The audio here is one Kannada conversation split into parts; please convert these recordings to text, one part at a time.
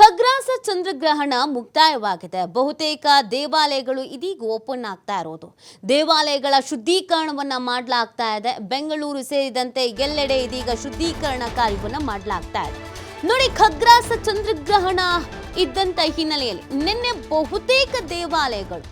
ಖಗ್ರಾಸ ಚಂದ್ರಗ್ರಹಣ ಮುಕ್ತಾಯವಾಗಿದೆ. ಬಹುತೇಕ ದೇವಾಲಯಗಳು ಇದೀಗ ಓಪನ್ ಆಗ್ತಾ ಇರೋದು. ದೇವಾಲಯಗಳ ಶುದ್ಧೀಕರಣವನ್ನು ಮಾಡಲಾಗ್ತಾ ಇದೆ. ಬೆಂಗಳೂರು ಸೇರಿದಂತೆ ಎಲ್ಲೆಡೆ ಇದೀಗ ಶುದ್ಧೀಕರಣ ಕಾರ್ಯವನ್ನು ಮಾಡಲಾಗ್ತಾ ಇದೆ. ನೋಡಿ, ಖಗ್ರಾಸ ಚಂದ್ರಗ್ರಹಣ ಇದ್ದಂಥ ಹಿನ್ನೆಲೆಯಲ್ಲಿ ನಿನ್ನೆ ಬಹುತೇಕ ದೇವಾಲಯಗಳು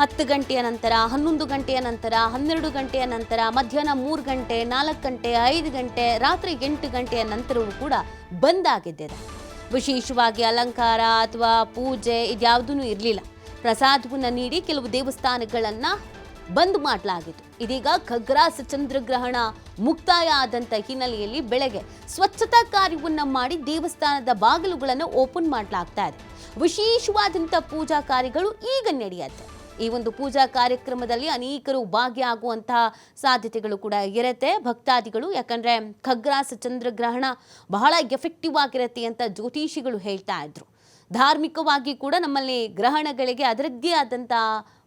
ಹತ್ತು ಗಂಟೆಯ ನಂತರ, ಹನ್ನೊಂದು ಗಂಟೆಯ ನಂತರ, ಹನ್ನೆರಡು ಗಂಟೆಯ ನಂತರ, ಮಧ್ಯಾಹ್ನ ಮೂರು ಗಂಟೆ, ನಾಲ್ಕು ಗಂಟೆ, ಐದು ಗಂಟೆ, ರಾತ್ರಿ ಎಂಟು ಗಂಟೆಯ ನಂತರವೂ ಕೂಡ ಬಂದ್ ಆಗಿದ್ದಿದೆ. ವಿಶೇಷವಾಗಿ ಅಲಂಕಾರ ಅಥವಾ ಪೂಜೆ ಇದ್ಯಾವುದೂ ಇರಲಿಲ್ಲ. ಪ್ರಸಾದವನ್ನು ನೀಡಿ ಕೆಲವು ದೇವಸ್ಥಾನಗಳನ್ನು ಬಂದ್ ಮಾಡಲಾಗಿತ್ತು. ಇದೀಗ ಖಗ್ರಾಸ ಚಂದ್ರಗ್ರಹಣ ಮುಕ್ತಾಯ ಆದಂಥ ಹಿನ್ನೆಲೆಯಲ್ಲಿ ಬೆಳಗ್ಗೆ ಸ್ವಚ್ಛತಾ ಕಾರ್ಯವನ್ನು ಮಾಡಿ ದೇವಸ್ಥಾನದ ಬಾಗಿಲುಗಳನ್ನು ಓಪನ್ ಮಾಡಲಾಗ್ತಾ ಇದೆ. ವಿಶೇಷವಾದಂಥ ಪೂಜಾ ಕಾರ್ಯಗಳು ಈಗ ನಡೆಯುತ್ತೆ. ಈ ಒಂದು ಪೂಜಾ ಕಾರ್ಯಕ್ರಮದಲ್ಲಿ ಅನೇಕರು ಭಾಗಿಯಾಗುವಂತಹ ಸಾಧ್ಯತೆಗಳು ಕೂಡ ಇರುತ್ತೆ. ಭಕ್ತಾದಿಗಳು, ಯಾಕಂದ್ರೆ ಖಗ್ರಾಸ ಚಂದ್ರಗ್ರಹಣ ಬಹಳ ಎಫೆಕ್ಟಿವ್ ಆಗಿರುತ್ತೆ ಅಂತ ಜ್ಯೋತಿಷಿಗಳು ಹೇಳ್ತಾ ಇದ್ರು. ಧಾರ್ಮಿಕವಾಗಿ ಕೂಡ ನಮ್ಮಲ್ಲಿ ಗ್ರಹಣಗಳಿಗೆ ಅದರದ್ದೇ ಆದಂಥ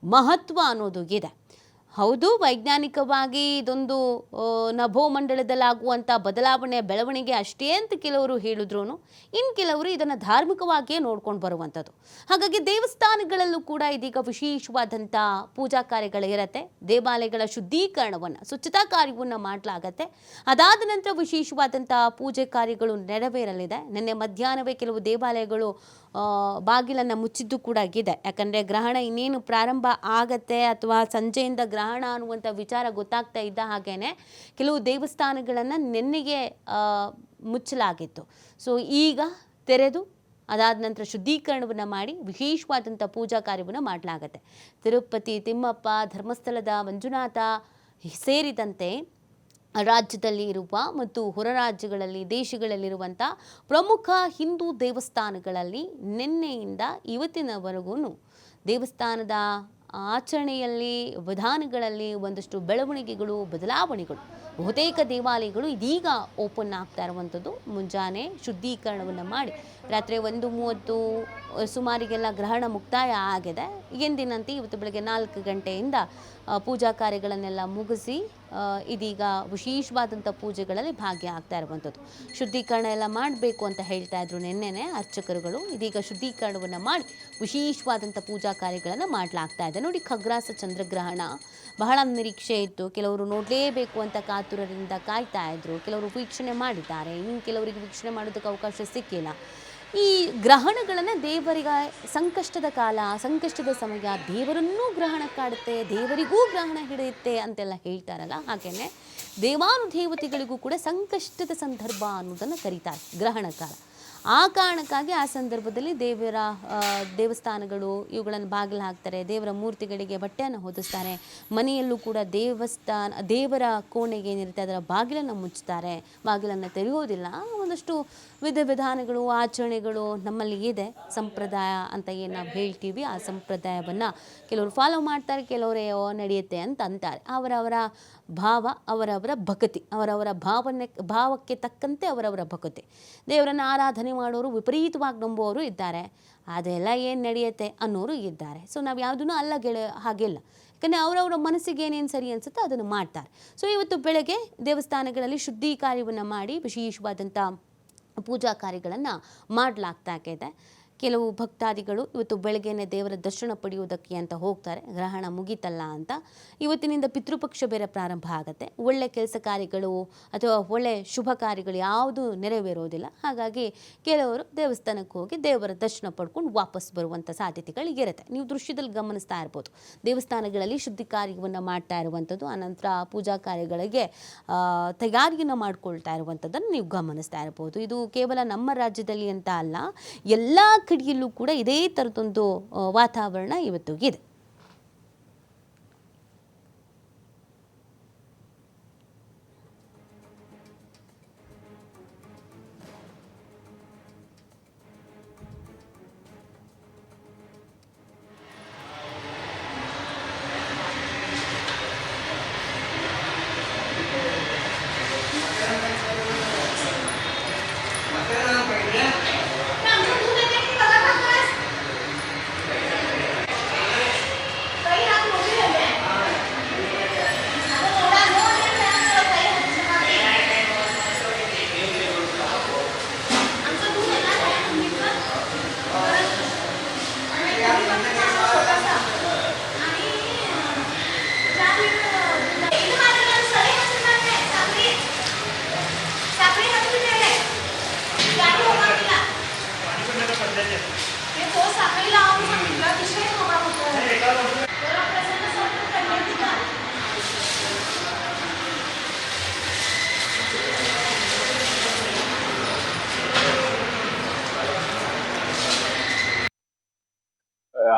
ಮಹತ್ವ ಅನ್ನೋದು ಇದೆ. ಹೌದು, ವೈಜ್ಞಾನಿಕವಾಗಿ ಇದೊಂದು ನಭೋ ನಭೋಮಂಡಲದಲ್ಲಾಗುವಂಥ ಬದಲಾವಣೆ ಬೆಳವಣಿಗೆ ಅಷ್ಟೇ ಅಂತ ಕೆಲವರು ಹೇಳಿದ್ರು ಇನ್ನು ಕೆಲವರು ಇದನ್ನು ಧಾರ್ಮಿಕವಾಗಿಯೇ ನೋಡ್ಕೊಂಡು ಬರುವಂಥದ್ದು ಹಾಗಾಗಿ ದೇವಸ್ಥಾನಗಳಲ್ಲೂ ಕೂಡ ಇದೀಗ ವಿಶೇಷವಾದಂಥ ಪೂಜಾ ಕಾರ್ಯಗಳಿರತ್ತೆ ದೇವಾಲಯಗಳ ಶುದ್ಧೀಕರಣವನ್ನು, ಸ್ವಚ್ಛತಾ ಕಾರ್ಯವನ್ನು ಮಾಡಲಾಗತ್ತೆ. ಅದಾದ ನಂತರ ವಿಶೇಷವಾದಂಥ ಪೂಜೆ ಕಾರ್ಯಗಳು ನೆರವೇರಲಿದೆ. ನಿನ್ನೆ ಮಧ್ಯಾಹ್ನವೇ ಕೆಲವು ದೇವಾಲಯಗಳು ಬಾಗಿಲನ್ನು ಮುಚ್ಚಿದ್ದು ಕೂಡ ಆಗಿದೆ. ಯಾಕಂದರೆ ಗ್ರಹಣ ಇನ್ನೇನು ಪ್ರಾರಂಭ ಆಗತ್ತೆ ಅಥವಾ ಸಂಜೆಯಿಂದ ಗ್ರಹಣ ಅನ್ನುವಂಥ ವಿಚಾರ ಗೊತ್ತಾಗ್ತಾ ಇದ್ದ ಹಾಗೇ ಕೆಲವು ದೇವಸ್ಥಾನಗಳನ್ನು ನೆನ್ನೆಗೆ ಮುಚ್ಚಲಾಗಿತ್ತು. ಸೊ ಈಗ ತೆರೆದು ಅದಾದ ನಂತರ ಶುದ್ಧೀಕರಣವನ್ನು ಮಾಡಿ ವಿಶೇಷವಾದಂಥ ಪೂಜಾ ಕಾರ್ಯವನ್ನು ಮಾಡಲಾಗತ್ತೆ. ತಿರುಪತಿ ತಿಮ್ಮಪ್ಪ ಧರ್ಮಸ್ಥಳದ ಮಂಜುನಾಥ ಸೇರಿದಂತೆ ರಾಜ್ಯದಲ್ಲಿ ಇರುವ ಮತ್ತು ಹೊರ ರಾಜ್ಯಗಳಲ್ಲಿ ದೇಶಗಳಲ್ಲಿರುವಂಥ ಪ್ರಮುಖ ಹಿಂದೂ ದೇವಸ್ಥಾನಗಳಲ್ಲಿ ನಿನ್ನೆಯಿಂದ ಇವತ್ತಿನವರೆಗೂ ದೇವಸ್ಥಾನದ ಆಚರಣೆಯಲ್ಲಿ, ವಿಧಾನಗಳಲ್ಲಿ ಒಂದಷ್ಟು ಬೆಳವಣಿಗೆಗಳು, ಬದಲಾವಣೆಗಳು, ಬಹುತೇಕ ದೇವಾಲಯಗಳು ಇದೀಗ ಓಪನ್ ಆಗ್ತಾ ಇರುವಂಥದ್ದು. ಮುಂಜಾನೆ ಶುದ್ಧೀಕರಣವನ್ನು ಮಾಡಿ ರಾತ್ರಿ ಒಂದು ಮೂವತ್ತು ಸುಮಾರಿಗೆಲ್ಲ ಗ್ರಹಣ ಮುಕ್ತಾಯ ಆಗಿದೆ. ಎಂದಿನಂತೆ ಇವತ್ತು ಬೆಳಗ್ಗೆ ನಾಲ್ಕು ಗಂಟೆಯಿಂದ ಪೂಜಾ ಕಾರ್ಯಗಳನ್ನೆಲ್ಲ ಮುಗಿಸಿ ಇದೀಗ ವಿಶೇಷವಾದಂಥ ಪೂಜೆಗಳಲ್ಲಿ ಭಾಗಿಯಾಗ್ತಾ ಇರುವಂಥದ್ದು. ಶುದ್ಧೀಕರಣ ಎಲ್ಲ ಮಾಡಬೇಕು ಅಂತ ಹೇಳ್ತಾ ಇದ್ರು ನಿನ್ನೆನೆ ಅರ್ಚಕರುಗಳು. ಇದೀಗ ಶುದ್ಧೀಕರಣವನ್ನು ಮಾಡಿ ವಿಶೇಷವಾದಂಥ ಪೂಜಾ ಕಾರ್ಯಗಳನ್ನು ಮಾಡಲಾಗ್ತಾ ಇದೆ. ನೋಡಿ, ಖಗ್ರಾಸ ಚಂದ್ರಗ್ರಹಣ ಬಹಳ ನಿರೀಕ್ಷೆ ಇತ್ತು. ಕೆಲವರು ನೋಡಲೇಬೇಕು ಅಂತ ಕಾತುರರಿಂದ ಕಾಯ್ತಾ ಇದ್ರು. ಕೆಲವರು ವೀಕ್ಷಣೆ ಮಾಡಿದ್ದಾರೆ. ಇನ್ನು ಕೆಲವರಿಗೆ ವೀಕ್ಷಣೆ ಮಾಡೋದಕ್ಕೆ ಅವಕಾಶ ಸಿಕ್ಕಿಲ್ಲ. ಈ ಗ್ರಹಣಗಳನ್ನು ದೇವರಿಗೆ ಸಂಕಷ್ಟದ ಕಾಲ, ಸಂಕಷ್ಟದ ಸಮಯ, ದೇವರನ್ನೂ ಗ್ರಹಣ ಕಾಡುತ್ತೆ, ದೇವರಿಗೂ ಗ್ರಹಣ ಹಿಡಿಯುತ್ತೆ ಅಂತೆಲ್ಲ ಹೇಳ್ತಾರಲ್ಲ, ಹಾಗೇನೆ ದೇವಾನುದೇವತೆಗಳಿಗೂ ಕೂಡ ಸಂಕಷ್ಟದ ಸಂದರ್ಭ ಅನ್ನೋದನ್ನು ಕರೀತಾರೆ ಗ್ರಹಣ ಕಾಲ. ಆ ಕಾರಣಕ್ಕಾಗಿ ಆ ಸಂದರ್ಭದಲ್ಲಿ ದೇವರ ದೇವಸ್ಥಾನಗಳು ಇವುಗಳನ್ನು ಬಾಗಿಲು ಹಾಕ್ತಾರೆ, ದೇವರ ಮೂರ್ತಿಗಳಿಗೆ ಬಟ್ಟೆಯನ್ನು ಹೊದಿಸ್ತಾರೆ, ಮನೆಯಲ್ಲೂ ಕೂಡ ದೇವಸ್ಥಾನ, ದೇವರ ಕೋಣೆಗೆ ಏನಿರುತ್ತೆ ಅದರ ಬಾಗಿಲನ್ನು ಮುಚ್ಚುತ್ತಾರೆ, ಬಾಗಿಲನ್ನು ತೆರೆಯೋದಿಲ್ಲ ಒಂದಷ್ಟು ವಿಧ ವಿಧಾನಗಳು ಆಚರಣೆಗಳು ನಮ್ಮಲ್ಲಿ ಇದೆ. ಸಂಪ್ರದಾಯ ಅಂತ ಏನು ನಾವು ಹೇಳ್ತೀವಿ ಆ ಸಂಪ್ರದಾಯವನ್ನು ಕೆಲವರು ಫಾಲೋ ಮಾಡ್ತಾರೆ ಕೆಲವರೇ "ಓ, ನಡೆಯುತ್ತೆ ಅಂತ ಅಂತಾರೆ. ಅವರವರ ಭಾವ ಅವರವರ ಭಕ್ತಿ ಅವರವರ ಭಾವನೆ ಭಾವಕ್ಕೆ ತಕ್ಕಂತೆ ಅವರವರ ಭಕ್ತಿ. ದೇವರನ್ನು ಆರಾಧನೆ ಮಾಡೋರು ವಿಪರೀತವಾಗಿ ನಂಬುವವರು ಇದ್ದಾರೆ. ಅದೆಲ್ಲ ಏನು ನಡೆಯುತ್ತೆ ಅನ್ನೋರು ಇದ್ದಾರೆ. ಸೊ ನಾವು ಯಾವುದನ್ನು ಅಲ್ಲ ಗೆಳೆ ಹಾಗಿಲ್ಲ ಯಾಕಂದರೆ ಅವರವರ ಮನಸ್ಸಿಗೆ ಏನೇನು ಸರಿ ಅನಿಸುತ್ತೋ ಅದನ್ನು ಮಾಡ್ತಾರೆ. ಸೊ ಇವತ್ತು ಬೆಳಗ್ಗೆ ದೇವಸ್ಥಾನಗಳಲ್ಲಿ ಶುದ್ಧಿ ಕಾರ್ಯವನ್ನು ಮಾಡಿ ವಿಶೇಷವಾದಂಥ ಪೂಜಾ ಕಾರ್ಯಗಳನ್ನು ಮಾಡಲಾಗ್ತಾ ಇದೆ. ಕೆಲವು ಭಕ್ತಾದಿಗಳು ಇವತ್ತು ಬೆಳಗ್ಗೆನೆ ದೇವರ ದರ್ಶನ ಪಡೆಯುವುದಕ್ಕೆ ಅಂತ ಹೋಗ್ತಾರೆ. ಗ್ರಹಣ ಮುಗೀತಲ್ಲ ಅಂತ. ಇವತ್ತಿನಿಂದ ಪಿತೃಪಕ್ಷ ಬೇರೆ ಪ್ರಾರಂಭ ಆಗುತ್ತೆ. ಒಳ್ಳೆ ಕೆಲಸ ಕಾರ್ಯಗಳು ಅಥವಾ ಒಳ್ಳೆ ಶುಭ ಕಾರ್ಯಗಳು ಯಾವುದೂ ನೆರವೇರೋದಿಲ್ಲ. ಹಾಗಾಗಿ ಕೆಲವರು ದೇವಸ್ಥಾನಕ್ಕೆ ಹೋಗಿ ದೇವರ ದರ್ಶನ ಪಡ್ಕೊಂಡು ವಾಪಸ್ ಬರುವಂಥ ಸಾಧ್ಯತೆಗಳಿಗಿರುತ್ತೆ. ನೀವು ದೃಶ್ಯದಲ್ಲಿ ಗಮನಿಸ್ತಾ ಇರ್ಬೋದು. ದೇವಸ್ಥಾನಗಳಲ್ಲಿ ಶುದ್ಧಿ ಕಾರ್ಯವನ್ನು ಮಾಡ್ತಾ ಇರುವಂಥದ್ದು ಆನಂತರ ಪೂಜಾ ಕಾರ್ಯಗಳಿಗೆ ತಯಾರಿಯನ್ನು ಮಾಡ್ಕೊಳ್ತಾ ಇರುವಂಥದ್ದನ್ನು ನೀವು ಗಮನಿಸ್ತಾ ಇರ್ಬೋದು. ಇದು ಕೇವಲ ನಮ್ಮ ರಾಜ್ಯದಲ್ಲಿ ಅಂತ ಅಲ್ಲ. ಎಲ್ಲ ಕಡೆಯಲ್ಲೂ ಕೂಡ ಇದೇ ಥರದೊಂದು ವಾತಾವರಣ ಇವತ್ತು ಇದೆ.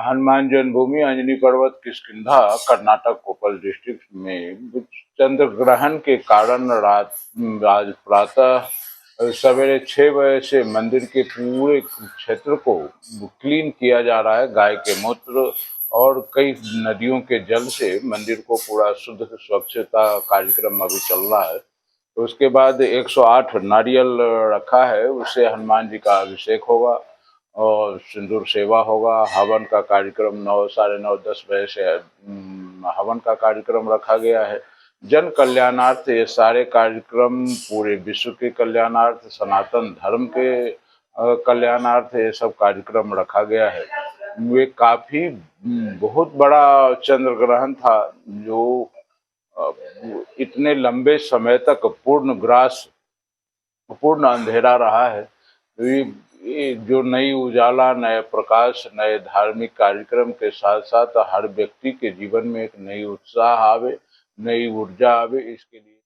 हनुमान जन्मभूमि, अंजनी पर्वत, किष्किंधा, कर्नाटक कोपल डिस्ट्रिक्ट में चंद्र ग्रहण के कारण रात, आज प्रातः, सवेरे छः बजे से मंदिर के पूरे क्षेत्र को क्लीन किया जा रहा है। गाय के मूत्र और कई नदियों के जल से मंदिर को पूरा शुद्ध स्वच्छता कार्यक्रम अभी चल रहा है। उसके बाद 108 नारियल रखा है, उससे हनुमान जी का अभिषेक होगा। और सिंदूर सेवा होगा, हवन का कार्यक्रम नौ, साढ़े नौ, दस बजे से हवन का कार्यक्रम रखा गया है। जन कल्याणार्थ ये सारे कार्यक्रम पूरे विश्व के कल्याणार्थ, सनातन धर्म के कल्याणार्थ ये सब कार्यक्रम रखा गया है। वे काफ़ी बहुत बड़ा चंद्र ग्रहण था जो इतने लंबे समय तक पूर्ण ग्रास, पूर्ण अंधेरा रहा है। तो जो नई उजाला नए प्रकाश, नए धार्मिक कार्यक्रम के साथ साथ हर व्यक्ति के जीवन में एक नई उत्साह आवे, नई ऊर्जा आवे, इसके लिए